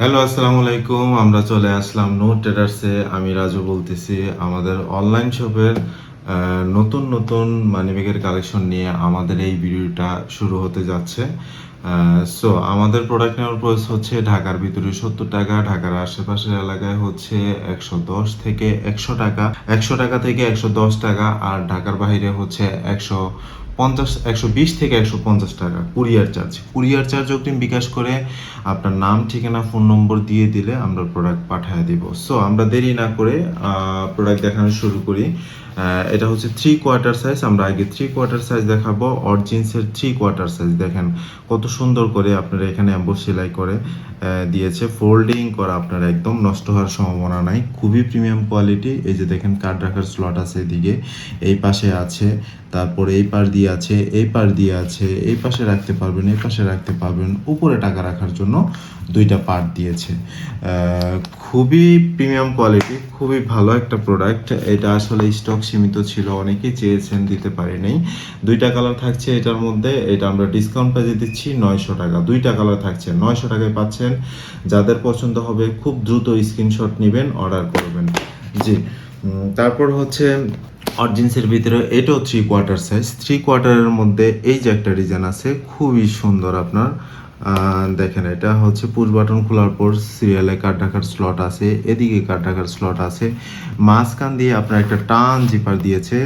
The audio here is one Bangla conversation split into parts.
হ্যালো, আসসালামু আলাইকুম। আমরা চলে আসলাম নো ট্রেডার্সে আমি রাজু বলতেছি, আমাদের অনলাইন শপের নতুন নতুন মানিব্যাগের কালেকশন নিয়ে আমাদের এই ভিডিওটা শুরু হতে যাচ্ছে। সো আমাদের প্রোডাক্ট নেওয়ার প্রাইস হচ্ছে ঢাকার ভিতরে সত্তর টাকা, ঢাকার আশেপাশের এলাকায় হচ্ছে একশো দশ থেকে একশো টাকা। একশো টাকা থেকে একশো দশ টাকা, আর ঢাকার বাইরে হচ্ছে একশো পঞ্চাশ, একশো বিশ থেকে একশো পঞ্চাশ টাকা কুরিয়ার চার্জ। কুরিয়ার চার্জ অগ্রিম বিকাশ করে আপনার নাম, ঠিকানা, ফোন নম্বর দিয়ে দিলে আমরা প্রোডাক্ট পাঠিয়ে দিব। সো আমরা দেরি না করে প্রোডাক্ট দেখানো শুরু করি। এটা হচ্ছে থ্রি কোয়ার্টার সাইজ আমরা আগে থ্রি কোয়ার্টার সাইজ দেখাবো। অরজিন্সের থ্রি কোয়ার্টার সাইজ দেখেন কত সুন্দর করে আপনারা এখানে অ্যাম্বো সেলাই করে দিয়েছে। ফোল্ডিং করা আপনার একদম নষ্ট হওয়ার সম্ভাবনা নাই। খুবই প্রিমিয়াম কোয়ালিটি এই যে দেখেন কার্ড রাখার স্লট আছে এদিকে। এই পাশে আছে, তারপরে এই পাশ দিয়ে আছে, এই পাশ দিয়ে আছে, এই পাশে রাখতে পারবেন, এই পাশে রাখতে পারবেন। উপরে টাকা রাখার জন্য দুইটা পার্ট দিয়েছে। খুবই প্রিমিয়াম কোয়ালিটি খুবই ভালো একটা প্রোডাক্ট এটা আসলে স্টক সীমিত ছিল, অনেকেই চেয়েছেন দিতে পারিনি দুইটা কালার থাকছে এটার মধ্যে, এটা আমরা ডিসকাউন্ট প্রাইজে দিচ্ছি নয়শো টাকা। দুইটা কালার থাকছে, নয়শো টাকায় পাচ্ছেন। যাদের পছন্দ হবে, খুব দ্রুত স্ক্রিনশট নেবেন অর্ডার করবেন। জি তারপর হচ্ছে অরজিন্সের ভিতরে এটাও থ্রি কোয়ার্টার সাইজ থ্রি কোয়ার্টারের মধ্যে এই যে একটা ডিজাইন আছে, খুবই সুন্দর আপনার। দেখেন, এটা হচ্ছে পুশ বাটন খোলার পর সিরিয়ালে কার্ড রাখার স্লট আছে, এদিকে কার্ড রাখার স্লট আছে। মাঝখান দিয়ে আপনার একটা টান জিপার দিয়েছে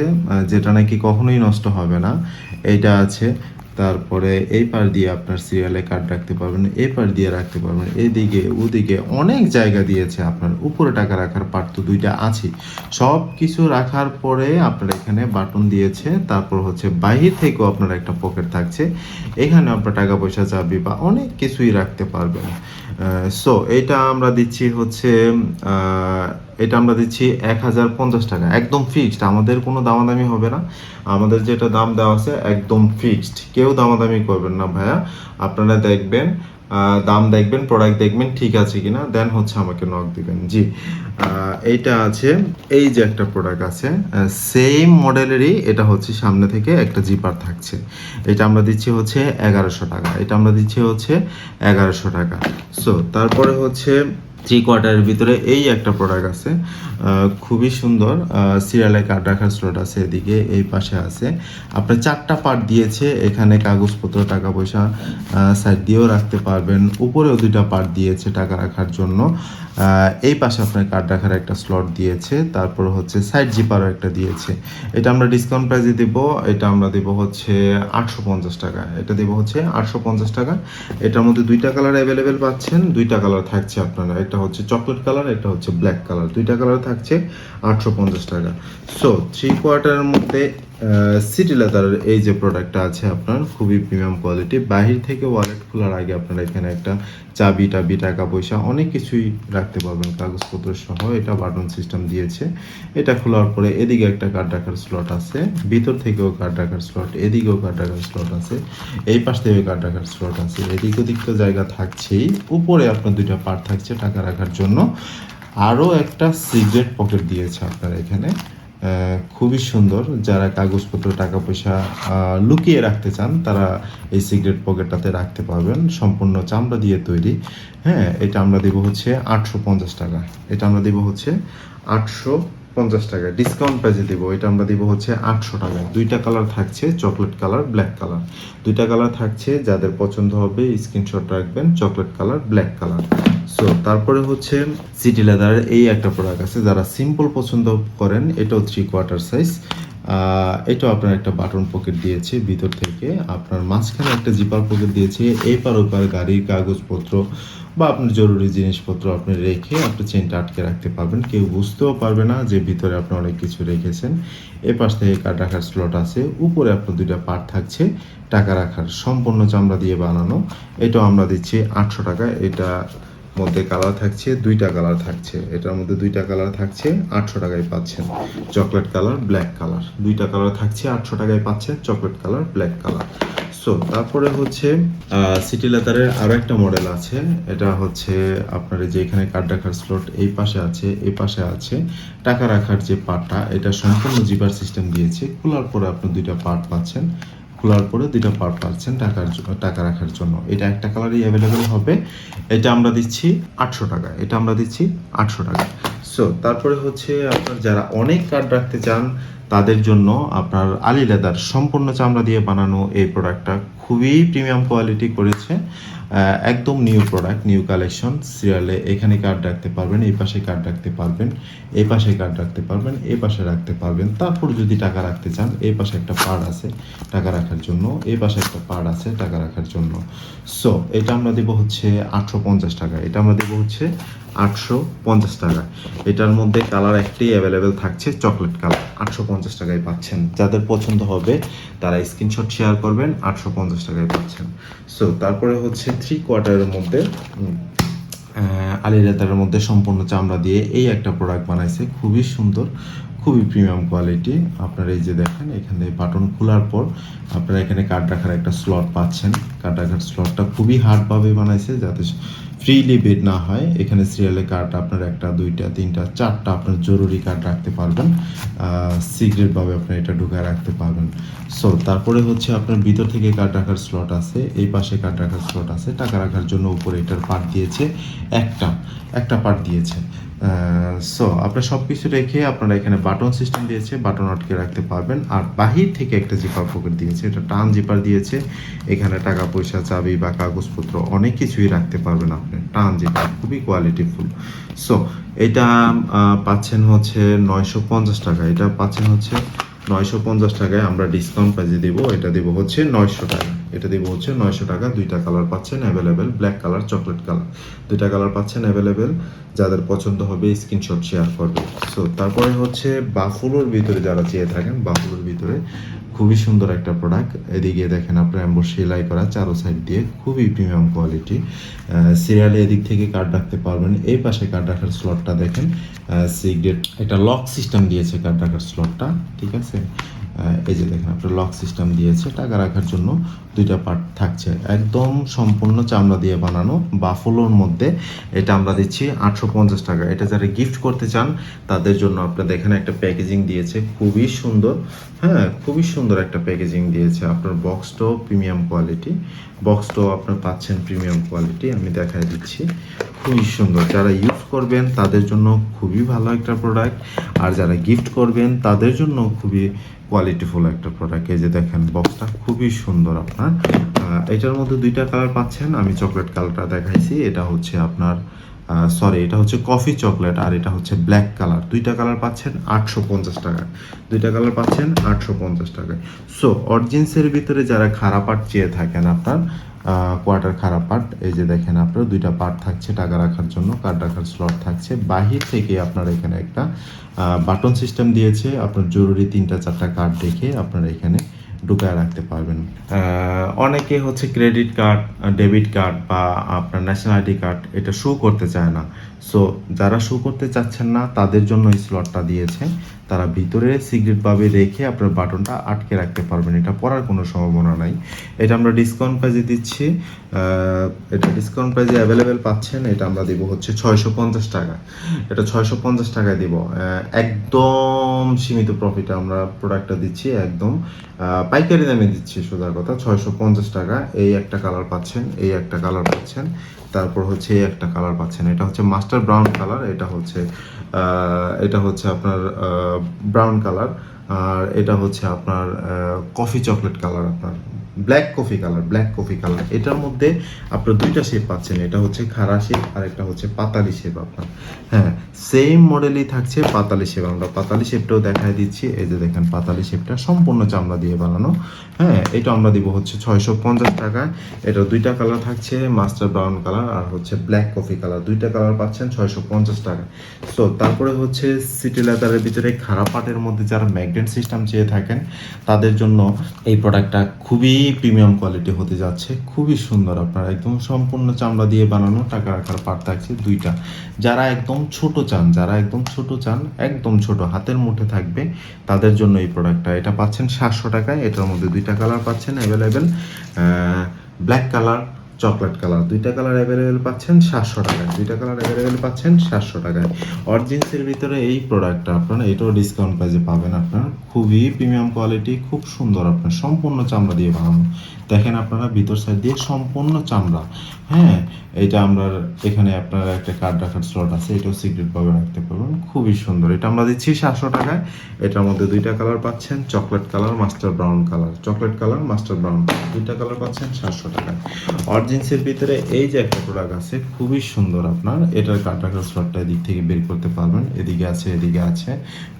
যেটা নাকি কখনোই নষ্ট হবে না। এটা আছে। তারপরে এই পার দিয়ে আপনার সিরিয়ালে কার্ড রাখতে পারবেন, এই পার দিয়ে রাখতে পারবেন, এদিকে, ওদিকে অনেক জায়গা দিয়েছে আপনার, উপরে টাকা রাখার পার্ট তো দুইটা আছে। সব কিছু রাখার পরে আপনার এখানে বাটন দিয়েছে, তারপর হচ্ছে বাহির থেকেও আপনার একটা পকেট থাকছে। এখানে আপনার টাকা পয়সা চাবি বা অনেক কিছুই রাখতে পারবেন। সো এটা আমরা দিচ্ছি হচ্ছে এটা আমরা দিচ্ছি এক হাজার পঞ্চাশ টাকা। একদম ফিক্সড আমাদের কোনো দামাদামি হবে না। আমাদের যেটা দাম দেওয়া আছে একদম ফিক্সড কেউ দামাদামি করবেন না ভাইয়া। আপনারা দেখবেন দাম দেখবেন প্রোডাক্ট দেখবেন, ঠিক আছে কিনা? দেন হচ্ছে আমাকে নক দিবেন। জি। এইটা আছে, এই যে একটা প্রোডাক্ট আছে সেম মডেলেরই এটা হচ্ছে সামনে থেকে একটা জিপার থাকছে। এটা আমরা দিচ্ছি হচ্ছে এগারোশো টাকা। এটা আমরা দিচ্ছি হচ্ছে এগারোশো টাকা। সো তারপরে হচ্ছে থ্রি কোয়ার্টারের ভিতরে এই একটা প্রোডাক্ট আছে। খুবই সুন্দর। সিরিয়ালে কার্ড রাখার স্লট আছে এদিকে, এই পাশে আছে। আপনার চারটা পার্ট দিয়েছে, এখানে কাগজপত্র টাকা পয়সা সাইড দিয়েও রাখতে পারবেন। উপরেও দুইটা পার্ট দিয়েছে টাকা রাখার জন্য। এই পাশে আপনার কার্ড রাখার একটা স্লট দিয়েছে, তারপর হচ্ছে সাইড জিপারও একটা দিয়েছে। এটা আমরা ডিসকাউন্ট প্রাইসে দেব, এটা আমরা দেব হচ্ছে আটশো পঞ্চাশ টাকা। এটা দেব হচ্ছে আটশো পঞ্চাশ টাকা। এটার মধ্যে দুইটা কালার অ্যাভেলেবেল পাচ্ছেন, দুইটা কালার থাকছে আপনারা। একটা হচ্ছে চকলেট কালার একটা হচ্ছে ব্ল্যাক কালার দুইটা কালার থাকছে আটশো পঞ্চাশ টাকা। সো থ্রি কোয়ার্টারের মধ্যে সিটি লেদারের এই যে প্রোডাক্টটা আছে আপনার, খুবই প্রিমিয়াম কোয়ালিটি বাহির থেকে ওয়ালেট খোলার আগে আপনারা এখানে একটা চাবি টাবি, টাকা পয়সা, অনেক কিছুই রাখতে পারবেন, কাগজপত্র সহ। এটা বাটন সিস্টেম দিয়েছে। এটা খোলার পরে এদিকে একটা কার্ড রাখার স্লট আছে। ভিতর থেকেও কার্ড রাখার স্লট এদিকেও কার্ড রাখার স্লট আছে। এই পাশ থেকে কার্ড রাখার স্লট আছে। এদিক ওদিক তো জায়গা থাকছেই। উপরে আপনার দুইটা পার্ট থাকছে টাকা রাখার জন্য। আরও একটা সিগারেট পকেট দিয়েছে আপনার এখানে। খুবই সুন্দর। যারা কাগজপত্র টাকা পয়সা লুকিয়ে রাখতে চান, তারা এই সিগারেট পকেটটাতে রাখতে পারবেন। সম্পূর্ণ চামড়া দিয়ে তৈরি। হ্যাঁ এটা আমরা দেবো হচ্ছে আটশো পঞ্চাশ টাকা। এটা আমরা দেবো হচ্ছে আটশো পঞ্চাশ টাকা। ডিসকাউন্ট প্রাইসে দেবো, এটা আমরা দেবো হচ্ছে আটশো টাকা। দুইটা কালার থাকছে চকলেট কালার ব্ল্যাক কালার দুইটা কালার থাকছে, যাদের পছন্দ হবে স্ক্রিনশট রাখবেন chocolate colour black colour so তারপরে হচ্ছে সিটি লেদারের এই একটা প্রোডাক্ট আছে। যারা সিম্পল পছন্দ করেন, এটাও থ্রি কোয়ার্টার সাইজ এটাও আপনার একটা বাটন পকেট দিয়েছে, ভিতর থেকে। আপনার মাঝখানে একটা জিপার পকেট দিয়েছে, এপার ওপার গাড়ির কাগজপত্র বা আপনার জরুরি জিনিসপত্র আপনি রেখে আপনি চেনটা আটকে রাখতে পারবেন। কেউ বুঝতেও পারবে না যে ভিতরে আপনি অনেক কিছু রেখেছেন। এ পাশ থেকে কার্ড রাখার স্লট আছে? উপরে আপনার দুইটা পার্ট থাকছে। টাকা রাখার সম্পূর্ণ চামড়া দিয়ে বানানো। এটাও আমরা দিচ্ছি আটশো টাকা। এটা মধ্যে কালার থাকছে, দুইটা কালার থাকছে। এটার মধ্যে দুইটা কালার থাকছে, আটশো টাকায় পাচ্ছেন। চকলেট কালার ব্ল্যাক কালার দুইটা কালার থাকছে, আটশো টাকায় পাচ্ছেন chocolate colour black colour so তারপরে হচ্ছে সিটি লেদারের আরও একটা মডেল আছে। এটা হচ্ছে আপনার যে এখানে কার্ড রাখার স্লট এই পাশে আছে, এই পাশে আছে। টাকা রাখার যে পার্টটা এটা সম্পূর্ণ জিপার সিস্টেম দিয়েছে। খোলার পরে আপনি দুইটা পার্ট পাচ্ছেন। খোলার পরে দুইটা পার্ট পাচ্ছেন টাকার টাকা রাখার জন্য। এটা একটা কালারই অ্যাভেলেবেল হবে। এটা আমরা দিচ্ছি আটশো টাকা। এটা আমরা দিচ্ছি আটশো টাকা। সো তারপরে হচ্ছে আপনার যারা অনেক কার্ড রাখতে চান তাদের জন্য আপনার আলি লেদার সম্পূর্ণ চামড়া দিয়ে বানানো এই প্রোডাক্টটা খুবই প্রিমিয়াম কোয়ালিটি করেছে। একদম নিউ প্রোডাক্ট নিউ কালেকশন সিরিয়ালে এখানে কার্ড রাখতে পারবেন, এই পাশে কার্ড রাখতে পারবেন, এই পাশে কার্ড রাখতে পারবেন, এই পাশে রাখতে পারবেন। তারপর যদি টাকা রাখতে চান, এই পাশে একটা পার্ট আছে টাকা রাখার জন্য, এই পাশে একটা পার্ট আছে টাকা রাখার জন্য। সো এটা আমরা দেবো হচ্ছে আটশো পঞ্চাশ টাকা। এটা আমরা দেবো হচ্ছে আটশো পঞ্চাশ টাকা। এটার মধ্যে কালার একটি অ্যাভেলেবেল থাকছে চকলেট কালার। আটশো পঞ্চাশ টাকায় পাচ্ছেন। যাদের পছন্দ হবে, তারা স্ক্রিনশট শেয়ার করবেন, আটশো পঞ্চাশ টাকায় পাচ্ছেন। সো তারপরে হচ্ছে থ্রি কোয়ার্টারের মধ্যে আলী লেদারের মধ্যে সম্পূর্ণ চামড়া দিয়ে এই একটা প্রোডাক্ট বানাইছে। খুবই সুন্দর, খুবই প্রিমিয়াম কোয়ালিটি আপনারা এই যে দেখেন, এখানে বাটন খোলার পর আপনারা এখানে কার্ড রাখার একটা স্লট পাচ্ছেন। কার্ড রাখার স্লটটা খুবই হার্ডভাবে বানাইছে, যাতে ফ্রিলি বেড না হয়, এখানে সিরিয়ালের কার্ড আপনার একটা, দুইটা, তিনটা, চারটা আপনার জরুরি কার্ড রাখতে পারবেন। সিক্রেটভাবে আপনার এটা ঢুকায় রাখতে পারবেন। সো তারপরে হচ্ছে আপনার ভিতর থেকে কার্ড রাখার স্লট আছে, এই পাশে কার্ড রাখার স্লট আছে, টাকা রাখার জন্য উপরে এটার পার্ট দিয়েছে, একটা একটা পার্ট দিয়েছে। সো আপনার সব কিছু রেখে আপনারা এখানে বাটন সিস্টেম দিয়েছে বাটন আটকে রাখতে পারবেন। আর বাহির থেকে একটা জিপার পকেট দিয়েছে, এটা টান জিপার দিয়েছে। এখানে টাকা, পয়সা, চাবি বা কাগজপত্র অনেক কিছুই রাখতে পারবেন আপনি, টান জিপার খুবই কোয়ালিটিফুল সো এটা পাচ্ছেন হচ্ছে নয়শো পঞ্চাশ টাকা, এটা পাচ্ছেন হচ্ছে নয়শো পঞ্চাশ টাকায় আমরা ডিসকাউন্ট প্রাইজে দিব, এটা দিব হচ্ছে নয়শো টাকা। এটা দিব হচ্ছে নয়শো টাকা, দুইটা কালার পাচ্ছেন available black colour chocolate colour দুইটা কালার পাচ্ছেন অ্যাভেলেবেল যাদের পছন্দ হবে স্ক্রিনশট শেয়ার করবে। সো তারপরে হচ্ছে বাফুলোর ভিতরে যারা চেয়ে থাকেন, বাফুলোর ভিতরে খুবই সুন্দর একটা প্রোডাক্ট এদিকে দেখেন আপনার এম্বর সেলাই করা, চারো সাইড দিয়ে খুবই প্রিমিয়াম কোয়ালিটি সিরিয়ালে এদিক থেকে কার্ড রাখতে পারবেন। এই পাশে কার্ড রাখার স্লটটা দেখেন। সিগ্রেট, একটা লক সিস্টেম দিয়েছে কার্ড রাখার স্লটটা ঠিক আছে? এই যে দেখেন, আপনার লক সিস্টেম দিয়েছে। টাকা রাখার জন্য দুইটা পার্ট থাকছে। একদম সম্পূর্ণ চামড়া দিয়ে বানানো বাফলোর মধ্যে। এটা আমরা দিচ্ছি আটশো পঞ্চাশ টাকা। এটা যারা গিফট করতে চান, তাদের জন্য আপনার দেখেন একটা প্যাকেজিং দিয়েছে। খুবই সুন্দর। হ্যাঁ খুবই সুন্দর একটা প্যাকেজিং দিয়েছে আপনার বক্সটাও প্রিমিয়াম কোয়ালিটি বক্সটাও আপনার পাচ্ছেন প্রিমিয়াম কোয়ালিটি আমি দেখাই দিচ্ছি। খুবই সুন্দর। যারা ইউজ করবেন, তাদের জন্য খুবই ভালো একটা প্রোডাক্ট আর যারা গিফট করবেন, তাদের জন্য খুবই কোয়ালিটিফুল একটা প্রোডাক্ট এই যে দেখেন বক্সটা খুবই সুন্দর আপনার। এটার মধ্যে দুইটা কালার পাচ্ছেন। আমি চকলেট কালারটা দেখাইছি। এটা হচ্ছে আপনার সরি এটা হচ্ছে কফি চকলেট আর এটা হচ্ছে ব্ল্যাক কালার দুইটা কালার পাচ্ছেন আটশো পঞ্চাশ টাকা দুইটা কালার পাচ্ছেন আটশো পঞ্চাশ টাকায়। সো অরিজিন্সের ভিতরে যারা খারাপ আর্ট চেয়ে থাকেন আপনার কোয়ার্টার খারাপ পার্ট এই যে দেখেন আপনার, দুইটা পার্ট থাকছে টাকা রাখার জন্য কার্ড রাখার স্লট থাকছে। বাহির থেকে আপনার এখানে একটা বাটন সিস্টেম দিয়েছে। আপনার জরুরি তিনটা চারটা কার্ড দেখে আপনার এখানে ঢুকায় রাখতে পারবেন। অনেকে হচ্ছে ক্রেডিট কার্ড ডেবিট কার্ড বা আপনার ন্যাশনাল আইডি কার্ড এটা শো করতে চায় না। সো যারা শো করতে চাচ্ছেন না, তাদের জন্য এই স্লটটা দিয়েছে। তারা ভিতরে সিগারেটভাবে রেখে আপনার বাটনটা আটকে রাখতে পারবেন। এটা পড়ার কোনো সম্ভাবনা নাই। এটা আমরা ডিসকাউন্ট প্রাইজে দিচ্ছি। এটা ডিসকাউন্ট প্রাইজে অ্যাভেলেবেল পাচ্ছেন। এটা আমরা দিব হচ্ছে ছয়শো পঞ্চাশ টাকা। এটা ছয়শো পঞ্চাশ টাকায় দিব। একদম সীমিত প্রফিটে আমরা প্রোডাক্টটা দিচ্ছি, একদম। পাইকারি দামে দিচ্ছি, সোজা কথা, ছয়শো পঞ্চাশ টাকা। এই একটা কালার পাচ্ছেন, এই একটা কালার পাচ্ছেন। তারপর হচ্ছে এই একটা কালার পাচ্ছেন। এটা হচ্ছে মাস্টার ব্রাউন কালার এটা হচ্ছে এটা হচ্ছে আপনার ব্রাউন কালার আর এটা হচ্ছে আপনার কফি চকলেট কালার আপনার black coffee colour black coffee colour এটার মধ্যে আপনার দুইটা শেপ পাচ্ছেন। এটা হচ্ছে খাড়া শেপ আর একটা হচ্ছে পাতালি শেপ আপনার। হ্যাঁ সেম মডেলই থাকছে পাতালি শেপ আমরা পাতালি শেপটাও দেখাই দিচ্ছি। এই যে দেখেন পাতালি শেপটা সম্পূর্ণ চামড়া দিয়ে বানানো। হ্যাঁ এটা আমরা দিব হচ্ছে ছয়শো পঞ্চাশ টাকা এটা দুইটা কালার থাকছে মাস্টার ব্রাউন কালার আর হচ্ছে ব্ল্যাক কফি কালার দুইটা কালার পাচ্ছেন ছয়শো পঞ্চাশ টাকা সো তারপরে হচ্ছে সিটি লেদারের ভিতরে খারাপ পাটের মধ্যে যারা ম্যাগনেট সিস্টেম চেয়ে থাকেন, তাদের জন্য এই প্রোডাক্টটা খুবই প্রিমিয়াম কোয়ালিটি হতে যাচ্ছে, খুবই সুন্দর আপনার একদম সম্পূর্ণ চামড়া দিয়ে বানানো, টাকা রাখার পার্ট থাকছে দুইটা। যারা একদম ছোট চান, যারা একদম ছোট চান, একদম ছোট হাতের মুঠে থাকবে, তাদের জন্য এই প্রোডাক্টটা এটা পাচ্ছেন সাতশো টাকায়, এটার মধ্যে দুইটা কালার পাচ্ছেন available black colour chocolate colour. দুইটা কালার অ্যাভেলেবেল পাচ্ছেন সাতশো টাকায়। দুইটা কালার অ্যাভেলেবেল পাচ্ছেন সাতশো টাকায়। অরজিন্সের ভিতরে এই প্রোডাক্টটা আপনারা, এটাও ডিসকাউন্ট প্রাইসে পাবেন আপনার। খুবই প্রিমিয়াম কোয়ালিটি খুব সুন্দর আপনার, সম্পূর্ণ চামড়া দিয়ে বানানো। দেখেন আপনারা, ভিতর সাইড দিয়ে সম্পূর্ণ চামড়া। হ্যাঁ এটা আমরা এখানে আপনার একটা কার্ড রাখার স্লট আছে, এটাও সিক্রেট ভাবে রাখতে পারবেন। খুবই সুন্দর। এটা আমরা দিচ্ছি সাতশো টাকায়। এটার মধ্যে দুইটা কালার পাচ্ছেন chocolate colour master brown colour chocolate colour master brown colour দুইটা কালার পাচ্ছেন সাতশো টাকায়। অরিজিন্সের ভিতরে এই যে একটা প্রোডাক্ট আছে, খুবই সুন্দর আপনার। এটার কার্ড রাখার স্লটটা এদিক থেকে বের করতে পারবেন। এদিকে আছে এদিকে আছে।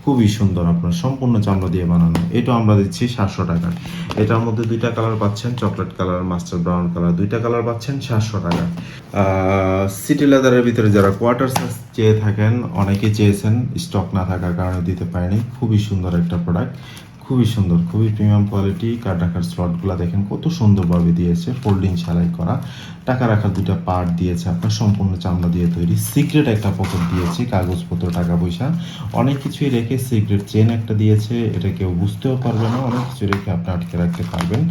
খুবই সুন্দর আপনার, সম্পূর্ণ চামড়া দিয়ে বানানো। এটা আমরা দিচ্ছি সাতশো টাকায়। এটার মধ্যে দুইটা কালার পাচ্ছেন chocolate colour, master brown colour দুইটা কালার পাচ্ছেন, সাতশো টাকা। সিটি লেদারের ভিতরে যারা কোয়ার্টার সাইজ চেয়ে থাকেন, অনেকে চেয়েছেন স্টক না থাকার কারণে দিতে পারেনি। খুবই সুন্দর একটা প্রোডাক্ট খুবই সুন্দর, খুবই প্রিমিয়াম কোয়ালিটি কার্ড রাখার স্লটগুলো দেখেন, কত সুন্দরভাবে দিয়েছে ফোল্ডিং সেলাই করা। টাকা রাখার দুটো পার্ট দিয়েছে আপনার, সম্পূর্ণ চামড়া দিয়ে তৈরি। সিক্রেট একটা পকেট দিয়েছে, কাগজপত্র, টাকা পয়সা। অনেক কিছুই রেখে সিক্রেট চেন একটা দিয়েছে, এটা কেউ বুঝতেও পারবে না, অনেক কিছু রেখে আপনি আটকে রাখতে পারবেন।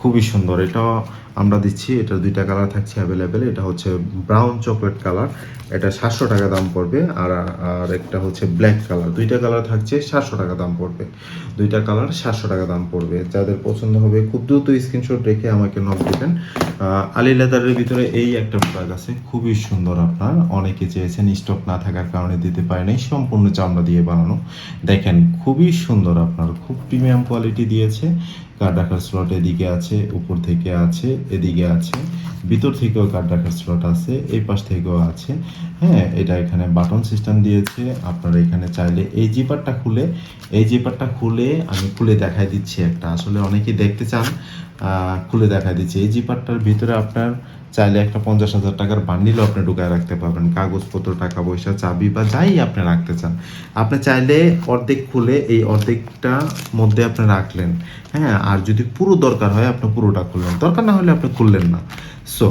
খুবই সুন্দর, এটাও আমরা দিচ্ছি এটা দুইটা কালার থাকছে অ্যাভেলেবেল এটা হচ্ছে ব্রাউন চকলেট কালার এটা সাতশো টাকা দাম পড়বে আর আর একটা হচ্ছে ব্ল্যাক কালার দুইটা কালার থাকছে, সাতশো টাকা দাম পড়বে। দুইটা কালার সাতশো টাকা দাম পড়বে। যাদের পছন্দ হবে, খুব দ্রুত স্ক্রিনশট রেখে আমাকে নক দেবেন। আলি লেদারের ভিতরে এই একটা প্রোডাক্ট আছে, খুবই সুন্দর আপনার। অনেকে চেয়েছেন স্টক না থাকার কারণে দিতে পারে পারেনি সম্পূর্ণ চামড়া দিয়ে বানানো। দেখেন, খুবই সুন্দর আপনার, খুব প্রিমিয়াম কোয়ালিটি দিয়েছে। কার্ড রাখার স্লট এদিকে আছে, উপর থেকে আছে, এদিকে আছে, ভিতর থেকেও কার্ড রাখার স্লট আছে, এই পাশ থেকেও আছে। হ্যাঁ এটা এখানে বাটন সিস্টেম দিয়েছে। আপনারা এখানে চাইলে এই জিপারটা খুলে, এই জিপারটা খুলে আমি খুলে দেখাই দিচ্ছি একটা। আসলে অনেকেই দেখতে চান খুলে দেখাই দিচ্ছি। এই জিপারটার ভিতরে আপনার চাইলে একটা পঞ্চাশ হাজার টাকার বান্ডিলও আপনি ঢুকায় রাখতে পারবেন। কাগজপত্র, টাকা পয়সা, চাবি বা যাই আপনি রাখতে চান। আপনি চাইলে অর্ধেক খুলে এই অর্ধেকটা মধ্যে আপনি রাখলেন। হ্যাঁ আর যদি পুরো দরকার হয়, আপনি পুরোটা খুললেন। দরকার না হলে আপনি খুললেন না। সো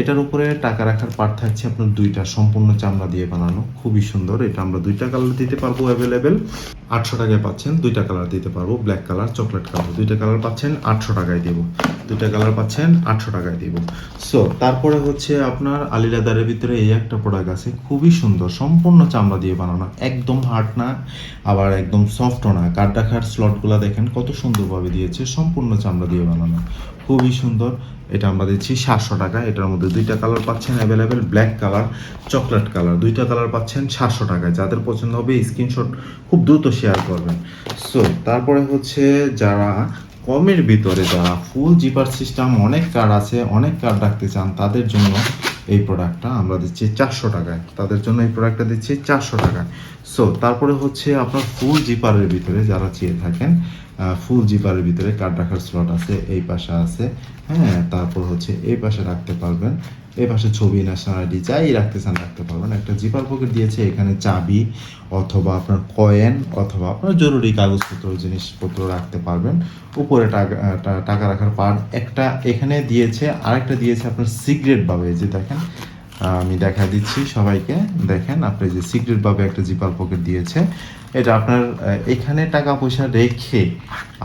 এটার উপরে টাকা রাখার পার্ট থাকছে আপনার দুইটা, সম্পূর্ণ চামড়া দিয়ে বানানো। খুবই সুন্দর, এটা আমরা দুইটা কালার দিতে পারব অ্যাভেলেবেল আটশো টাকায় পাচ্ছেন, দুইটা কালার দিতে পারব ব্ল্যাক কালার চকলেট কালার দুইটা কালার পাচ্ছেন, আটশো টাকায় দেবো। দুইটা কালার পাচ্ছেন, আটশো টাকায় দিব। সো তারপরে হচ্ছে আপনার আলিলাদারের ভিতরে এই একটা প্রোডাক্ট আছে, খুবই সুন্দর, সম্পূর্ণ চামড়া দিয়ে বানানো। একদম হার্ড না, আবার একদম সফটও না। কাঠ রাখার স্লটগুলো দেখেন, কত সুন্দরভাবে দিয়েছে, সম্পূর্ণ চামড়া দিয়ে বানানো। খুবই সুন্দর। এটা আমরা দিচ্ছি সাতশো টাকা। এটার মধ্যে দুইটা কালার পাচ্ছেন available black colour chocolate colour. দুইটা কালার পাচ্ছেন সাতশো টাকায়। যাদের পছন্দ হবে স্ক্রিনশট খুব দ্রুত শেয়ার করবেন। সো তারপরে হচ্ছে যারা কমের ভিতরে, যারা ফুল জিপার সিস্টেম অনেক কার্ড আছে, অনেক কার্ড রাখতে চান, তাদের জন্য এই প্রোডাক্টটা আমরা দিচ্ছি চারশো টাকায়। তাদের জন্য এই প্রোডাক্টটা দিচ্ছি চারশো টাকায়। সো তারপরে হচ্ছে আপনার ফুল জিপারের ভিতরে যারা চেয়ে থাকেন ফুল জিপারের ভিতরে কার্ড রাখার স্লট আছে, এই পাশে আছে। হ্যাঁ তারপর হচ্ছে এই পাশে রাখতে পারবেন। এই পাশে ছবি ন্যাশনাল আইডি যাই রাখতে চান রাখতে পারবেন। একটা জিপার পকেট দিয়েছে, এখানে চাবি অথবা আপনার কয়েন অথবা আপনার জরুরি কাগজপত্র, জিনিসপত্র রাখতে পারবেন। উপরে টাকা টাকা রাখার পার একটা এখানে দিয়েছে, আরেকটা দিয়েছে আপনার সিক্রেট ভাবে যে দেখেন। আমি দেখা দিচ্ছি সবাইকে। দেখেন, আপনি যে সিক্রেট ভাবে একটা জিপার পকেট দিয়েছে, এটা আপনার এখানে টাকা পয়সা রেখে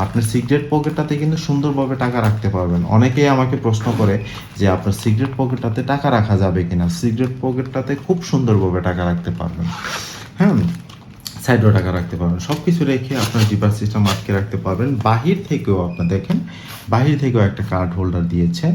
আপনার সিক্রেট পকেটটাতে কিন্তু সুন্দরভাবে টাকা রাখতে পারবেন। অনেকেই আমাকে প্রশ্ন করে যে আপনার সিক্রেট পকেটটাতে টাকা রাখা যাবে কিনা? সিক্রেট পকেটটাতে খুব সুন্দরভাবে টাকা রাখতে পারবেন। হ্যাঁ সাইডেও টাকা রাখতে পারবেন। সব কিছু রেখে আপনার জিপার সিস্টেম আটকে রাখতে পারবেন। বাহির থেকেও আপনার দেখেন, বাহির থেকেও একটা কার্ড হোল্ডার দিয়েছে।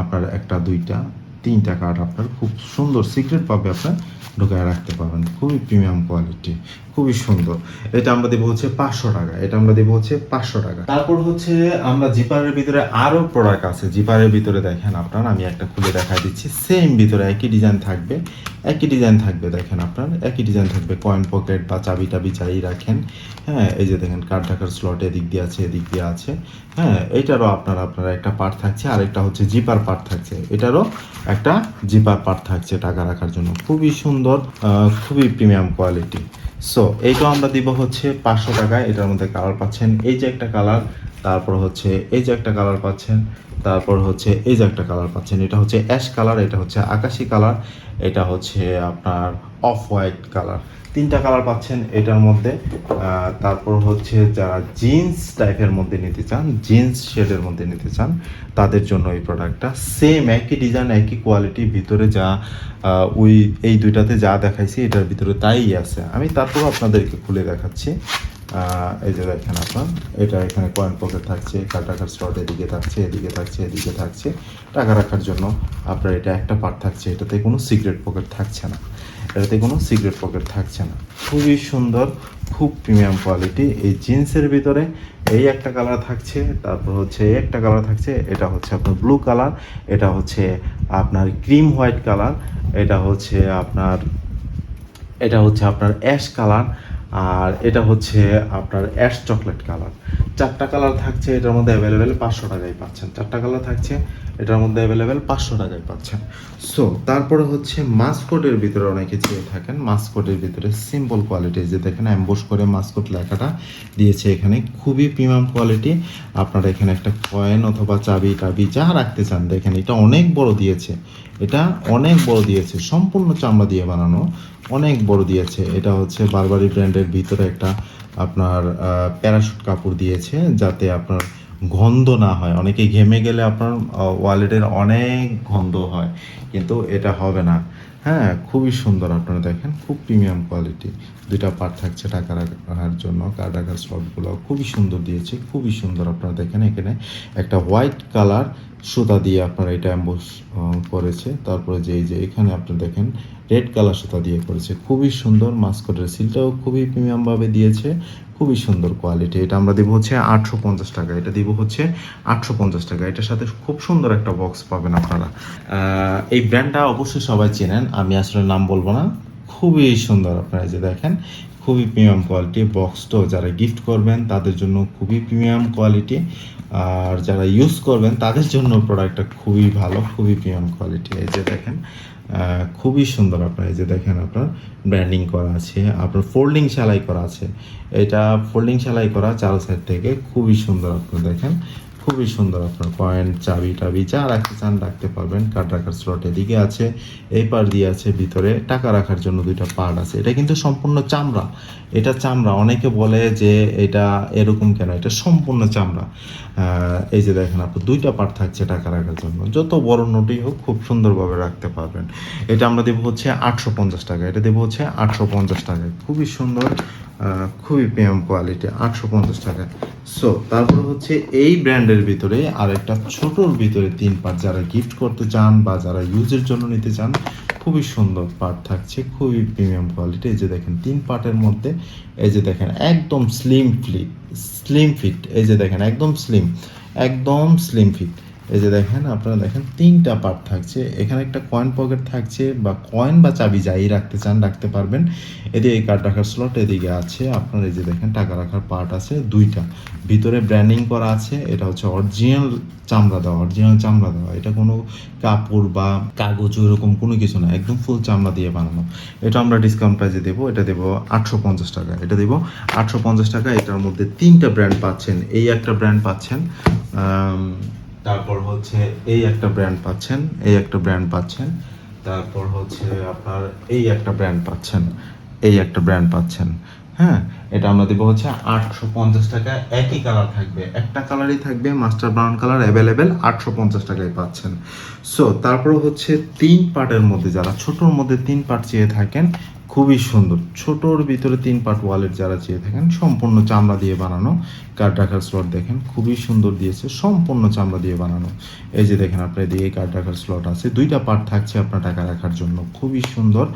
আপনার একটা, দুইটা তিনটা কার্ড আপনার খুব সুন্দর সিক্রেট পাবে আপনার ঢুকায় রাখতে পারবেন। খুবই প্রিমিয়াম কোয়ালিটি খুবই সুন্দর। এটা আমরা দেবো হচ্ছে পাঁচশো টাকা। এটা আমরা দেবো হচ্ছে পাঁচশো টাকা। তারপর হচ্ছে আমরা জিপারের ভিতরে আরও প্রোডাক্ট আছে। জিপারের ভিতরে দেখেন আপনার, আমি একটা খুলে দেখা দিচ্ছি। সেম ভিতরে একই ডিজাইন থাকবে। একই ডিজাইন থাকবে, দেখেন আপনার। একই ডিজাইন থাকবে। কয়েন পকেট বা চাবি টাবি চাই রাখেন। হ্যাঁ এই যে দেখেন কার্ড ঢাকার স্লট এদিক দিয়ে আছে, এদিক দিয়ে আছে। হ্যাঁ এটারও আপনার আপনার একটা পার্ট থাকছে। আর একটা হচ্ছে জিপার পার্ট থাকছে। এটারও একটা জিপার পার্ট থাকছে টাকা রাখার জন্য। খুবই সুন্দর খুবই প্রিমিয়াম কোয়ালিটি সো এইটা আমরা দিব হচ্ছে পাঁচশো টাকায়, এটার মধ্যে কালার পাচ্ছেন। এই যে একটা কালার তারপর হচ্ছে এই যে একটা কালার পাচ্ছেন, তারপর হচ্ছে এই যে একটা কালার পাচ্ছেন। এটা হচ্ছে অ্যাশ কালার এটা হচ্ছে আকাশি কালার এটা হচ্ছে আপনার অফ হোয়াইট কালার তিনটা কালার পাচ্ছেন এটার মধ্যে। তারপর হচ্ছে যারা জিন্স টাইপের মধ্যে নিতে চান জিন্স শেডের মধ্যে নিতে চান, তাদের জন্য এই প্রোডাক্টটা সেম একই ডিজাইন একই কোয়ালিটি ভিতরে যা ওই, এই দুইটাতে যা দেখাইছি, এটার ভিতরে তাই আছে। আমি তারপর আপনাদেরকে খুলে দেখাচ্ছি। এই যে দেখেন আপনার, এটা এখানে কয়েন পকেট থাকছে কার টাকার স্লট এদিকে থাকছে এদিকে থাকছে এদিকে থাকছে। টাকা রাখার জন্য আপনার এটা একটা পার্ট থাকছে, এটাতে কোনো সিগারেট পকেট থাকছে না। এটাতে কোনো সিক্রেট পকেট থাকছে না। খুবই সুন্দর, খুব প্রিমিয়াম কোয়ালিটি এই জিন্সের ভিতরে এই একটা কালার থাকছে, তারপর হচ্ছে এই একটা কালার থাকছে, এটা হচ্ছে আপনার ব্লু কালার এটা হচ্ছে আপনার ক্রিম হোয়াইট কালার এটা হচ্ছে আপনার, এটা হচ্ছে আপনার অ্যাশ কালার আর এটা হচ্ছে আপনার অ্যাশ চকলেট কালার। চারটা কালার থাকছে, এটার মধ্যে অ্যাভেলেবেল পাঁচশো টাকায় পাচ্ছেন। চারটা কালার থাকছে, এটার মধ্যে অ্যাভেলেবেল পাঁচশো টাকায় পাচ্ছেন। সো তারপরে হচ্ছে মাস্কটের ভিতরে অনেকে চেয়ে থাকেন। মাস্কটের ভিতরে সিম্পল কোয়ালিটি যে দেখেন অ্যাম্বোস করে মাস্কট লেখাটা দিয়েছে এখানে। খুবই প্রিমিয়াম কোয়ালিটি আপনারা এখানে একটা কয়েন অথবা চাবি টাবি যা রাখতে চান, দেখেন এটা অনেক বড় দিয়েছে। এটা অনেক বড় দিয়েছে। সম্পূর্ণ চামড়া দিয়ে বানানো। অনেক বড় দিয়েছে। এটা হচ্ছে বারবারি ব্র্যান্ডের ভিতরে একটা আপনার প্যারাশুট কাপড় দিয়েছে যাতে আপনার গন্ধ না হয়। অনেকে ঘেমে গেলে আপনার ওয়ালেটের অনেক গন্ধ হয়, কিন্তু এটা হবে না। হ্যাঁ খুবই সুন্দর আপনারা দেখেন, খুব প্রিমিয়াম কোয়ালিটি দুইটা পার্ট থাকছে টাকা রাখার জন্য কার্ড রাখার স্লটগুলো খুবই সুন্দর দিয়েছে, খুবই সুন্দর আপনারা দেখেন এখানে। একটা হোয়াইট কালার সুতা দিয়ে আপনারা এটা অ্যাম্বোস করেছে। তারপরে যে যে এখানে আপনারা দেখেন রেড কালার সুতা দিয়ে করেছে। খুবই সুন্দর, মাস্কটের সিলটাও খুবই প্রিমিয়ামভাবে দিয়েছে। খুবই সুন্দর কোয়ালিটি এটা আমরা দিব হচ্ছে আটশো পঞ্চাশ টাকা। এটা দিব হচ্ছে আটশো পঞ্চাশ টাকা। এটার সাথে খুব সুন্দর একটা বক্স পাবেন আপনারা। এই ব্র্যান্ডটা অবশ্যই সবাই চেনেন। আমি আসলে নাম বলব না। খুবই সুন্দর আপনারা যে দেখেন। খুবই প্রিমিয়াম কোয়ালিটি বক্সটাও যারা গিফট করবেন, তাদের জন্য খুবই প্রিমিয়াম কোয়ালিটি আর যারা ইউজ করবেন, তাদের জন্য প্রোডাক্টটা খুবই ভালো, খুবই প্রিমিয়াম কোয়ালিটি এই যে দেখেন। খুবই সুন্দর আপনার এই যে দেখেন আপনার ব্র্যান্ডিং করা আছে, আপনার ফোল্ডিং সেলাই করা আছে। এটা ফোল্ডিং সেলাই করা চার সাইড থেকে খুবই সুন্দর আপনার দেখেন, খুবই সুন্দর আপনার পয়েন্ট চাবি টাবি যা রাখতে চান রাখতে পারবেন। কার্ড রাখার স্লট এদিকে আছে, এই পার দিয়ে আছে, ভিতরে টাকা রাখার জন্য দুইটা পার্ট আছে। এটা কিন্তু সম্পূর্ণ চামড়া। এটা চামড়া, অনেকে বলে যে এটা এরকম কেন? এটা সম্পূর্ণ চামড়া। এই যে দেখেন আপনি দুইটা পার্ট থাকছে টাকা রাখার জন্য। যত বড় নোটই হোক, খুব সুন্দরভাবে রাখতে পারবেন। এটা আমরা দেবো হচ্ছে আটশো পঞ্চাশ টাকা। এটা দেবো হচ্ছে আটশো পঞ্চাশ টাকায়। খুবই সুন্দর খুবই প্রিমিয়াম কোয়ালিটি আটশো পঞ্চাশ টাকা। সো তারপর হচ্ছে এই ব্র্যান্ডের ভিতরে আর একটা ছোটোর ভিতরে তিন পার্ট যারা গিফট করতে চান বা যারা ইউজের জন্য নিতে চান খুবই সুন্দর পার্ট থাকছে, খুবই প্রিমিয়াম কোয়ালিটি এই যে দেখেন, তিন পার্টের মধ্যে, এই যে দেখেন, একদম স্লিম ফিট স্লিম ফিট এই যে দেখেন, একদম স্লিম একদম স্লিম ফিট এই যে দেখেন, আপনারা দেখেন, তিনটা পার্ট থাকছে। এখানে একটা কয়েন পকেট থাকছে বা কয়েন বা চাবি যাই রাখতে চান, রাখতে পারবেন। এদিকে এই কার্ড রাখার স্লট এদিকে আছে। আপনার এই যে দেখেন, টাকা রাখার পার্ট আছে দুইটা। ভিতরে ব্র্যান্ডিং করা আছে, এটা হচ্ছে অরিজিনাল চামড়া দেওয়া অরিজিনাল চামড়া দেওয়া। এটা কোনো কাপড় বা কাগজ এরকম কোনো কিছু না, একদম ফুল চামড়া দিয়ে বানানো। এটা আমরা ডিসকাউন্ট প্রাইসে দেবো, এটা দেবো আটশো পঞ্চাশ টাকা। এটা দেবো আটশো পঞ্চাশ টাকা। এটার মধ্যে তিনটা ব্র্যান্ড পাচ্ছেন। এই একটা ব্র্যান্ড পাচ্ছেন তারপর হচ্ছে এই একটা ব্র্যান্ড পাচ্ছেন, এই একটা ব্র্যান্ড পাচ্ছেন, তারপর হচ্ছে আপনার এই একটা ব্র্যান্ড পাচ্ছেন, এই একটা ব্র্যান্ড পাচ্ছেন হ্যাঁ? এটা আমরা দেবো হচ্ছে আটশো পঞ্চাশ টাকা, একই কালার থাকবে, একটা কালারই থাকবে মাস্টার ব্রাউন কালার অ্যাভেলেবেল আটশো পঞ্চাশ টাকায় পাচ্ছেন। সো তারপর হচ্ছে তিন পার্টের মধ্যে, যারা ছোটোর মধ্যে তিন পার্ট চেয়ে থাকেন খুবই সুন্দর। ছোটোর ভিতরে তিন পার্ট ওয়ালেট যারা চেয়ে থাকেন, সম্পূর্ণ চামড়া দিয়ে বানানো। কার্ড রাখার স্লট দেখেন, খুবই সুন্দর দিয়েছে, সম্পূর্ণ চামড়া দিয়ে বানানো। এই যে দেখেন আপনার এদিকে কার্ড রাখার স্লট আছে। দুইটা পার্ট থাকছে আপনার টাকা রাখার জন্য, খুবই সুন্দর।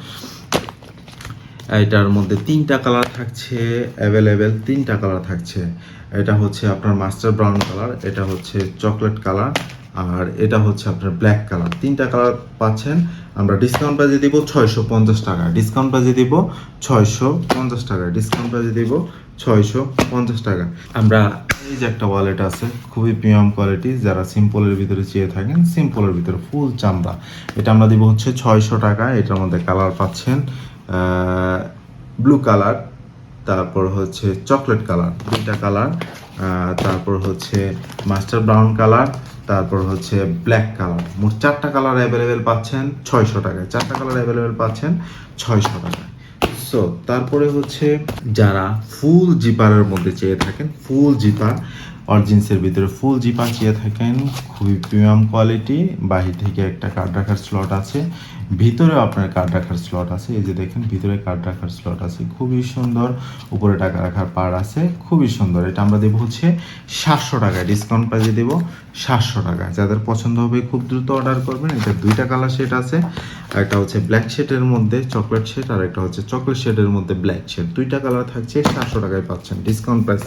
এটার মধ্যে তিনটা কালার থাকছে অ্যাভেলেবেল তিনটা কালার থাকছে। এটা হচ্ছে আপনার মাস্টার ব্রাউন কালার এটা হচ্ছে চকলেট কালার আর এটা হচ্ছে আপনার ব্ল্যাক কালার তিনটা কালার পাচ্ছেন, আমরা ডিসকাউন্ট প্রাইজে দিব ছয়শো পঞ্চাশ টাকা। ডিসকাউন্ট প্রাইজে দিব ছয়শো পঞ্চাশ টাকা। ডিসকাউন্ট প্রাইজে দিব ছয়শো পঞ্চাশ টাকা। আমরা এই যে একটা ওয়ালেট আছে, খুবই প্রিমিয়াম কোয়ালিটি যারা সিম্পলের ভিতরে চেয়ে থাকেন সিম্পলের ভিতরে ফুল চামড়া। এটা আমরা দিব হচ্ছে ছয়শো টাকা। এটার মধ্যে কালার পাচ্ছেন ব্লু কালার তারপর হচ্ছে চকলেট কালার দুইটা কালার তারপর হচ্ছে মাস্টার ব্রাউন কালার তারপর হচ্ছে ব্ল্যাক কালার মোট চারটা কালার অ্যাভেলেবেল পাচ্ছেন ছয়শো টাকায়। চারটা কালার অ্যাভেলেবেল পাচ্ছেন ছয়শো টাকায়। সো তারপরে হচ্ছে যারা ফুল জিপারের মধ্যে চেয়ে থাকেন ফুল জিপার অরিজিন্সের ভিতরে ফুল জিপার চেয়ে থাকেন, খুবই প্রিমিয়াম কোয়ালিটি বাহির থেকে একটা কার্ড রাখার স্লট আছে। ভিতরেও আপনার কার্ড রাখার স্লট আছে। এই যে দেখেন, ভিতরে কার্ড রাখার স্লট আছে। খুবই সুন্দর। উপরে টাকা রাখার পার আছে। খুবই সুন্দর। এটা আমরা দেবো হচ্ছে সাতশো টাকায়। ডিসকাউন্ট প্রাইজে দেবো সাতশো টাকায়। যাদের পছন্দ হবে খুব দ্রুত অর্ডার করবেন। এটা দুইটা কালার শেড আছে। একটা হচ্ছে ব্ল্যাক শেডের মধ্যে চকলেট শেড আর একটা হচ্ছে চকলেট শেডের মধ্যে ব্ল্যাক শেড দুইটা কালার থাকছে, সাতশো টাকায় পাচ্ছেন। ডিসকাউন্ট প্রাইস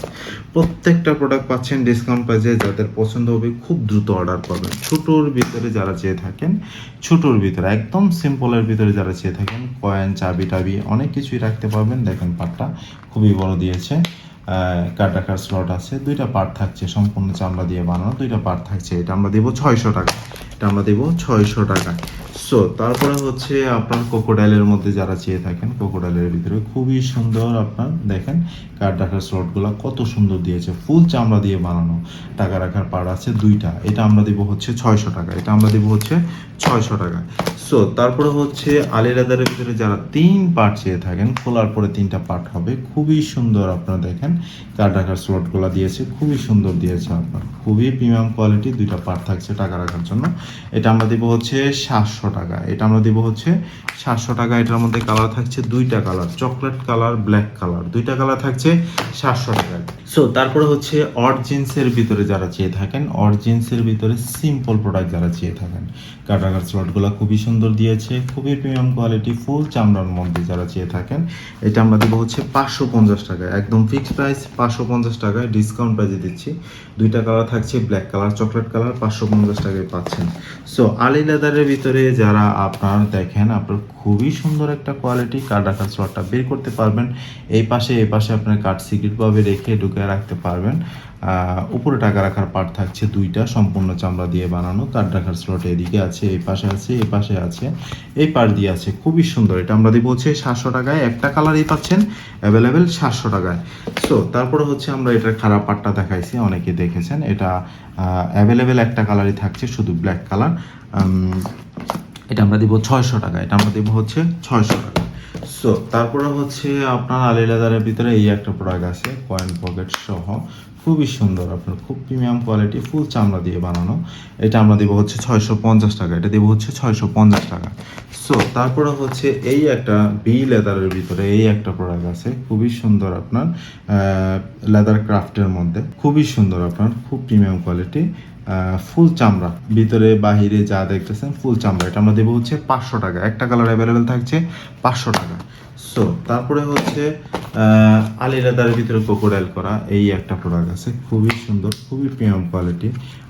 প্রত্যেকটা প্রোডাক্ট পাচ্ছেন ডিসকাউন্ট প্রাইসে যাদের পছন্দ হবে খুব দ্রুত অর্ডার করবেন। ছোটোর ভিতরে যারা চেয়ে থাকেন, ছোটোর ভিতরে। একদম সিম্পলের ভিতরে যারা চেয়ে থাকেন কয়েন চাবি টাবি অনেক কিছুই রাখতে পারবেন। দেখেন পাটটা খুবই বড় দিয়েছে। কাটাকার স্লট আছে। দুইটা পার্ট থাকছে, সম্পূর্ণ চামড়া দিয়ে বানানো। দুইটা পার্ট থাকছে। এটা আমরা দেবো ছয়শো টাকা। এটা আমরা দেবো ছয়শো টাকা। সো তারপরে হচ্ছে আপনার কোকোডাইলের মধ্যে যারা চেয়ে থাকেন কোকোডাইলের ভিতরে খুবই সুন্দর আপনার দেখেন কার্ড রাখার স্লটগুলো কত সুন্দর দিয়েছে। ফুল চামড়া দিয়ে বানানো, টাকা রাখার পার আছে দুইটা। এটা আমরা দেবো হচ্ছে ছয়শো টাকা। এটা আমরা দেবো হচ্ছে ছয়শো টাকা। সো তারপরে হচ্ছে আলি লেদারের ভিতরে যারা তিন পার্ট চেয়ে থাকেন, খোলার পরে তিনটা পার্ট হবে। খুবই সুন্দর আপনারা দেখেন কার্ড রাখার স্লটগুলো দিয়েছে। খুবই সুন্দর দিয়েছে আপনার। খুবই প্রিমিয়াম কোয়ালিটি দুইটা পার্ট থাকছে টাকা রাখার জন্য। এটা আমরা দিব হচ্ছে সাতশো টাকা। এটা আমরা দিব হচ্ছে সাতশো টাকা। এটার মধ্যে কালার থাকছে দুইটা colour chocolate colour black colour দুইটা কালার থাকছে সাতশো টাকা সো তারপরে হচ্ছে অরজিন্সের ভিতরে যারা চেয়ে থাকেন অরজিন্সের ভিতরে সিম্পল প্রোডাক্ট যারা চেয়ে থাকেন কাটাকার স্লটগুলো খুবই সুন্দর দিয়েছে, খুবই প্রিমিয়াম কোয়ালিটি ফুল চামড়ার মধ্যে যারা চেয়ে থাকেন, এটা আমরা দেবো হচ্ছে পাঁচশো পঞ্চাশ টাকায়। একদম ফিক্সড প্রাইস পাঁচশো পঞ্চাশ টাকায় ডিসকাউন্ট প্রাইসে দিচ্ছি। দুইটা কালার থাকছে ব্ল্যাক কালার চকলেট কালার পাঁচশো পঞ্চাশ টাকায় পাচ্ছেন। সো আলি লেদারের ভিতরে যারা আপনার দেখেন, আপনার খুবই সুন্দর একটা কোয়ালিটি কার্ড রাখার স্লটটা বের করতে পারবেন। এই পাশে এই পাশে আপনার কার্ড সিক্রেটভাবে রেখে ঢুকে রাখতে পারবেন। উপরে টাকা রাখার পার্ট থাকছে দুইটা, সম্পূর্ণ চামড়া দিয়ে বানানো। তার রাখার স্লট এদিকে আছে, এই পাশে আছে এই পাশে আছে। এই পার দিয়ে আছে, খুবই সুন্দর। এটা আমরা দিব হচ্ছে সাতশো টাকায়। একটা কালারই পাচ্ছেন অ্যাভেলেবেল সাতশো টাকায়। সো তারপরে হচ্ছে আমরা এটার খারাপ পার্টটা দেখাইছি, অনেকে দেখেছেন। এটা অ্যাভেলেবেল একটা কালারই থাকছে, শুধু ব্ল্যাক কালার এটা আমরা দিব ছয়শো টাকা এটা আমরা দিব হচ্ছে ছয়শো টাকা সো তারপরে হচ্ছে আপনার আলি লেদারের ভিতরে এই একটা প্রোডাক্ট আছে কয়েন পকেট সহ। খুবই সুন্দর আপনার, খুব প্রিমিয়াম কোয়ালিটি ফুল চামড়া দিয়ে বানানো। এটা আমরা দেবো হচ্ছে ছয়শো পঞ্চাশ টাকা, এটা দেবো হচ্ছে ছয়শো পঞ্চাশ টাকা। সো তারপরে হচ্ছে এই একটা বি লেদারের ভিতরে এই একটা প্রোডাক্ট আছে, খুবই সুন্দর আপনার লেদার ক্রাফটের মধ্যে। খুবই সুন্দর আপনার, খুব প্রিমিয়াম কোয়ালিটি ফুল চামড়া। ভিতরে, বাহিরে যা দেখতেছেন ফুল চামড়া। এটা আমরা দেবো হচ্ছে পাঁচশো টাকা। একটা কালার অ্যাভেলেবেল থাকছে পাঁচশো টাকা। সো তারপরে হচ্ছে আহ, আলি লেদারের ভিতরে কোকোডাইল করা এই একটা প্রোডাক্ট আছে। খুবই সুন্দর খুবই প্রিমিয়াম কোয়ালিটি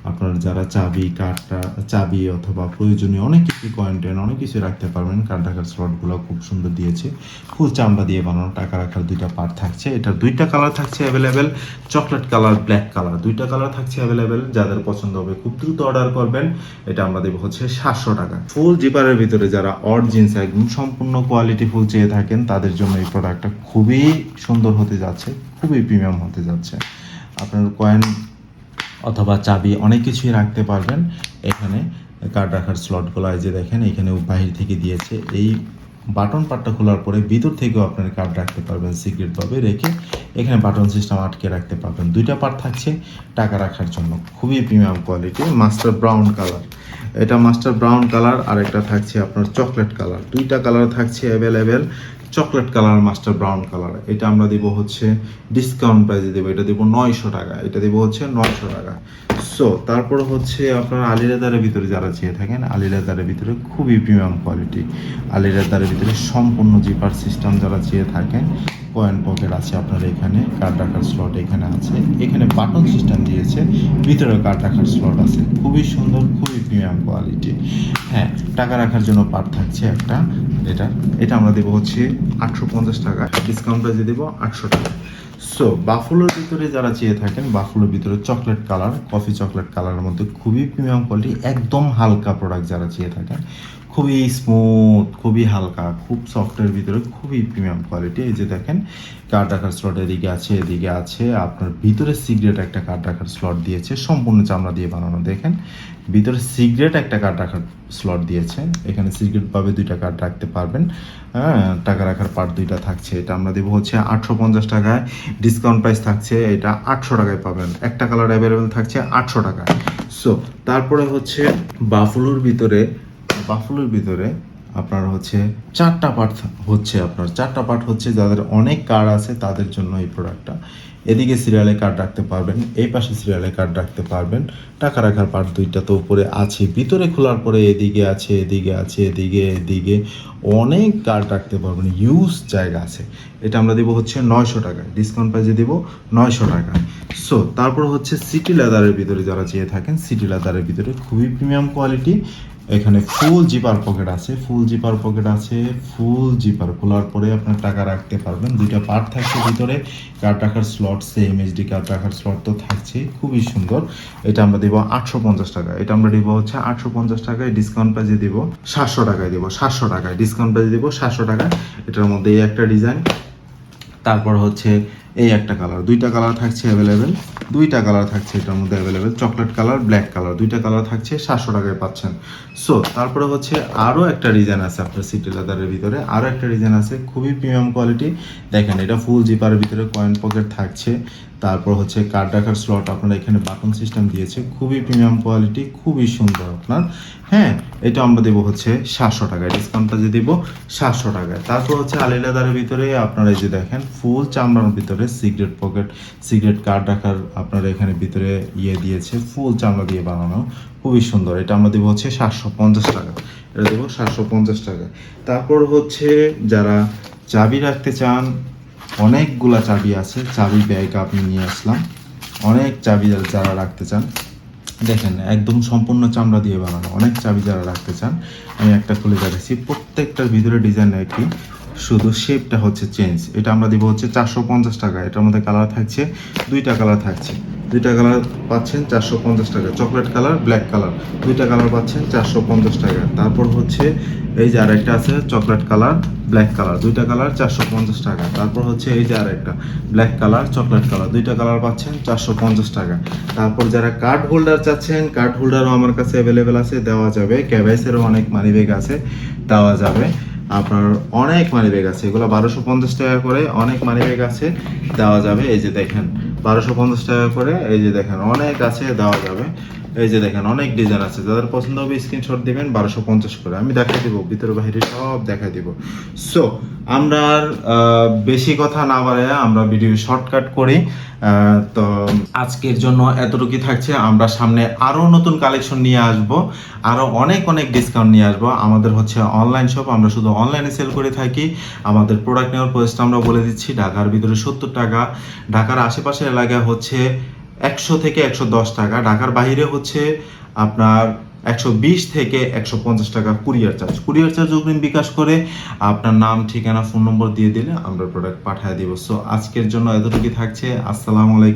আপনার যারা চাবি কার্ডটা চাবি অথবা প্রয়োজনীয় অনেক কিছু কয়েন্টেন অনেক কিছু রাখতে পারবেন। কার্ড রাখার স্লটগুলো খুব সুন্দর দিয়েছে। ফুল চামড়া দিয়ে বানানো টাকা রাখার দুইটা পার্ট থাকছে। এটা দুইটা কালার থাকছে available chocolate colour black colour দুইটা কালার থাকছে অ্যাভেলেবেল যাদের পছন্দ হবে খুব দ্রুত অর্ডার করবেন। এটা আমরা দেবো হচ্ছে সাতশো টাকা। ফুল জিপারের ভিতরে যারা অড জিন্স একদম সম্পূর্ণ কোয়ালিটি ফুল চেয়ে থাকেন তাদের জন্য এই প্রোডাক্টটা খুবই সুন্দর হতে যাচ্ছে, খুবই প্রিমিয়াম হতে যাচ্ছে। আপনার কয়েন অথবা চাবি অনেক কিছুই রাখতে পারবেন। এখানে কার্ড রাখার স্লটগুলো যে দেখেন, এখানে বাহির থেকে দিয়েছে। এই বাটন পার্টটা খোলার পরে ভিতর থেকেও আপনার কার্ড রাখতে পারবেন সিক্রেটভাবে রেখে এখানে বাটন সিস্টেম আটকে রাখতে পারবেন। দুইটা পার্ট থাকছে, টাকা রাখার জন্য। খুবই premium quality master brown colour এটা মাস্টার ব্রাউন কালার, আর একটা থাকছে আপনার চকলেট কালার। দুইটা কালার থাকছে available, chocolate colour, master brown colour. এটা আমরা দিব হচ্ছে ডিসকাউন্ট প্রাইসে দেবো। এটা দেবো নয়শো টাকা। এটা দেবো হচ্ছে নয়শো টাকা। সো তারপর হচ্ছে আপনার আলি লেদারের ভিতরে যারা চেয়ে থাকেন, আলি লেদারের ভিতরে খুবই প্রিমিয়াম কোয়ালিটি আলি লেদারের ভিতরে সম্পূর্ণ জিপার সিস্টেম যারা চেয়ে থাকেন কয়েন পকেট আছে আপনার এখানে কার্ড রাখার স্লট এখানে আছে। এখানে বাটন সিস্টেম দিয়েছে ভিতরে কার্ড রাখার স্লট আছে। খুবই সুন্দর, খুবই প্রিমিয়াম কোয়ালিটি হ্যাঁ টাকা রাখার জন্য পার্ট থাকছে একটা, এটা। এটা আমরা দেবো হচ্ছে আটশো পঞ্চাশ টাকা। ডিসকাউন্ট প্রাইসে দেবো আটশো টাকা। সো বাফুলোর ভিতরে যারা চেয়ে থাকেন, বাফুলোর ভিতরে চকলেট কালার কফি চকলেট কালারের মধ্যে খুবই প্রিমিয়াম কোয়ালিটি একদম হালকা প্রোডাক্ট যারা চেয়ে থাকেন খুবই স্মুথ খুবই হালকা, খুব সফটের ভিতরে খুবই প্রিমিয়াম কোয়ালিটি এই যে দেখেন কার্ড রাখার স্লট এদিকে আছে এদিকে আছে, আপনার ভিতরে সিগারেট একটা কার্ড রাখার স্লট দিয়েছে, সম্পূর্ণ চামড়া দিয়ে বানানো, দেখেন। ভিতরে সিগারেট একটা কার্ড রাখার স্লট দিয়েছে, এখানে সিগারেট পাবে দুইটা কার্ড রাখতে পারবেন হ্যাঁ টাকা রাখার পার্ট দুইটা থাকছে, এটা আমরা দেবো হচ্ছে আটশো পঞ্চাশ টাকায় ডিসকাউন্ট প্রাইস থাকছে, এটা আটশো টাকায় পাবেন, একটা কালার অ্যাভেলেবেল থাকছে আটশো টাকায়। সো তারপরে হচ্ছে বাফুলোর ভিতরে বাফুলোর ভিতরে আপনার হচ্ছে চারটা পার্ট হচ্ছে আপনার। চারটা পার্ট হচ্ছে যাদের অনেক কার্ড আছে, তাদের জন্য এই প্রোডাক্টটা এদিকে সিরিয়ালে কার্ড রাখতে পারবেন, এই পাশে সিরিয়ালে কার্ড রাখতে পারবেন। টাকা রাখার পার্ট দুইটা তো উপরে আছে। ভিতরে খোলার পরে এদিকে আছে এদিকে আছে, এদিকে এদিকে অনেক কার্ড রাখতে পারবেন। ইউজ জায়গা আছে। এটা আমরা দেবো হচ্ছে নয়শো টাকায়। ডিসকাউন্ট প্রাইসে দেবো নয়শো টাকায়। সো তারপর হচ্ছে সিটি লেদারের ভিতরে যারা চেয়ে থাকেন সিটি লেদারের ভিতরে খুবই প্রিমিয়াম কোয়ালিটি এখানে ফুল জিপার পকেট আছে ফুল জিপার পকেট আছে ফুল জিপার খোলার পরে আপনার টাকা রাখতে পারবেন। দুইটা পার্ট থাকছে ভিতরে কার্ড রাখার স্লট সেম এইচডি কার্ড রাখার স্লট তো থাকছে, খুবই সুন্দর। এটা আমরা দেবো আটশো পঞ্চাশ টাকা। এটা আমরা দেবো হচ্ছে আটশো পঞ্চাশ টাকায় ডিসকাউন্ট প্রাইজে দেবো সাতশো টাকায় দেবো, সাতশো টাকায়। ডিসকাউন্ট প্রাইজে দেবো সাতশো টাকা। এটার মধ্যে এই একটা ডিজাইন তারপর হচ্ছে এই একটা কালার দুইটা কালার থাকছে অ্যাভেলেবেল দুইটা কালার থাকছে এটার মধ্যে available chocolate colour black colour দুইটা কালার থাকছে, সাতশো টাকায় পাচ্ছেন। সো তারপরে হচ্ছে আরও একটা ডিজাইন আছে আপনার সিটি লেদারের ভিতরে আরও একটা ডিজাইন আছে খুবই প্রিমিয়াম কোয়ালিটি দেখেন, এটা ফুল জিপারের ভিতরে কয়েন পকেট থাকছে। তারপর হচ্ছে কার্ড রাখার স্লট আপনারা এখানে বাটন সিস্টেম দিয়েছে, খুবই প্রিমিয়াম কোয়ালিটি খুবই সুন্দর আপনার। হ্যাঁ এটা আমরা দেবো হচ্ছে সাতশো টাকায়, ডিসকাউন্টটা যে দেবো সাতশো টাকায়। তারপর হচ্ছে আলি লেদারের ভিতরে আপনারা যে দেখেন, ফুল চামড়ার ভিতরে সিগারেট পকেট, সিগারেট কার্ড রাখার আপনারা এখানে ভিতরে ইয়ে দিয়েছে, ফুল চামড়া দিয়ে বানানো, খুবই সুন্দর। এটা আমরা দেবো হচ্ছে সাতশো পঞ্চাশ টাকা। এটা দেবো সাতশো পঞ্চাশ টাকা তারপর হচ্ছে যারা চাবি রাখতে চান, অনেকগুলা চাবি আছে, চাবি ব্যাগ আপনি নিয়ে আসলাম। অনেক চাবি যারা রাখতে চান দেখেন, একদম সম্পূর্ণ চামড়া দিয়ে বানানো। অনেক চাবি যারা রাখতে চান, আমি একটা খুলে দেখাচ্ছি। প্রত্যেকটার ভিতরে ডিজাইন একটি শুধু শেপটা হচ্ছে চেঞ্জ এটা আমরা দিব হচ্ছে চারশো পঞ্চাশ টাকা। এটার মধ্যে কালার থাকছে, দুইটা কালার থাকছে। দুইটা কালার পাচ্ছেন চারশো পঞ্চাশ টাকা। Chocolate colour, black colour. দুইটা কালার পাচ্ছেন চারশো পঞ্চাশ টাকা। তারপর হচ্ছে, এই যে আরেকটা আছে, চকলেট কালার, ব্ল্যাক কালার। দুইটা কালার চারশো পঞ্চাশ টাকা। তারপর হচ্ছে, এই যে আরেকটা, ব্ল্যাক কালার, চকলেট কালার। দুইটা কালার পাচ্ছেন চারশো পঞ্চাশ টাকা। তারপর যারা কার্ড হোল্ডার চাচ্ছেন, কার্ড হোল্ডারও আমার কাছে অ্যাভেলেবেল আছে, দেওয়া যাবে। ক্যাভাইসেরও অনেক মানি ব্যাগ আছে, দেওয়া যাবে। আপনার অনেক মানি ব্যাগ আছে। এগুলো বারোশো পঞ্চাশ টাকা করে অনেক মানি ব্যাগ আছে, দেওয়া যাবে। এই যে দেখেন বারোশো পঞ্চাশ টাকা করে এই যে দেখেন অনেক আছে দেওয়া যাবে। এই যে দেখেন, অনেক ডিজাইন আছে। যাদের পছন্দ হবে স্ক্রিনশট দিবেন, বারোশো পঞ্চাশ করে। আমি দেখাই দিব, ভিতরে বাইরে সব দেখাই দিব। সো আমরা আর বেশি কথা না বাড়ে আমরা ভিডিও শর্টকাট করি। তো আজকের জন্য এতটুকুই থাকছে। আমরা সামনে আরও নতুন কালেকশন নিয়ে আসব। আরও অনেক অনেক ডিসকাউন্ট নিয়ে আসব। আমাদের হচ্ছে অনলাইন শপ আমরা শুধু অনলাইনে সেল করে থাকি। আমাদের প্রোডাক্ট নেওয়ার প্রসেসটা আমরা বলে দিচ্ছি, ঢাকার ভিতরে সত্তর টাকা। ঢাকার আশেপাশের এলাকায় হচ্ছে একশো থেকে একশো দশ টাকা। ঢাকার বাইরে হচ্ছে আপনার একশো বিশ থেকে একশো পঞ্চাশ টাকা কুরিয়ার চার্জ। কুরিয়ার চার্জ অগ্রিম বিকাশ করে আপনার নাম, ঠিকানা, ফোন নম্বর দিয়ে দিলে আমরা প্রোডাক্ট পাঠিয়ে দিব। সো আজকের জন্য এতটুকুই থাকছে। আসসালামু আলাইকুম।